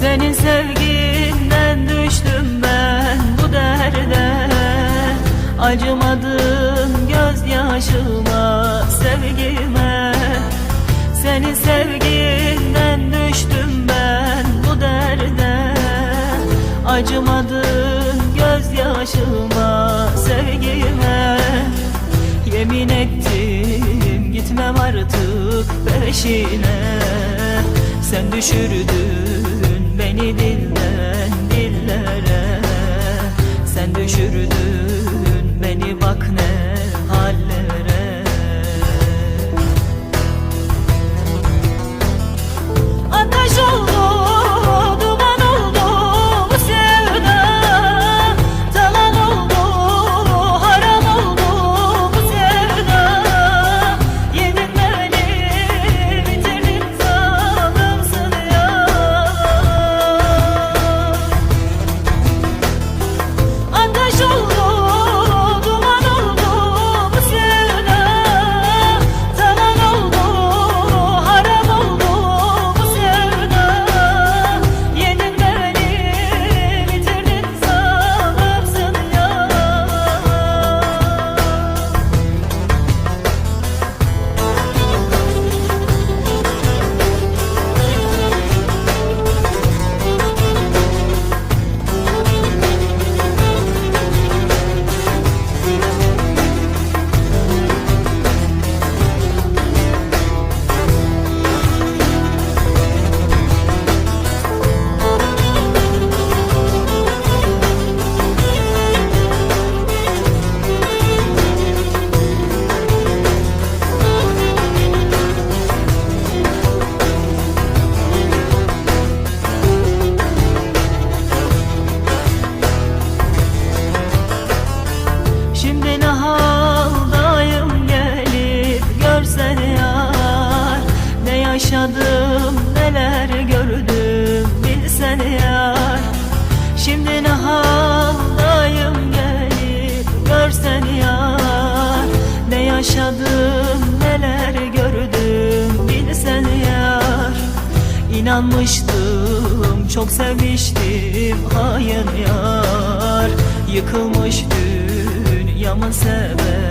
Senin sevginden düştüm ben bu derde. Acımadın gözyaşıma sevgime. Senin sevginden düştüm ben bu derde. Acımadın gözyaşıma sevgime. Yemin ettim gitmem artık peşine. Sen düşürdün beni dilden dillere görsen yar Ne yaşadım neler gördüm bilsen yar İnanmıştım çok sevmiştim hain yar. Yıkılmış dünyamın sebebisin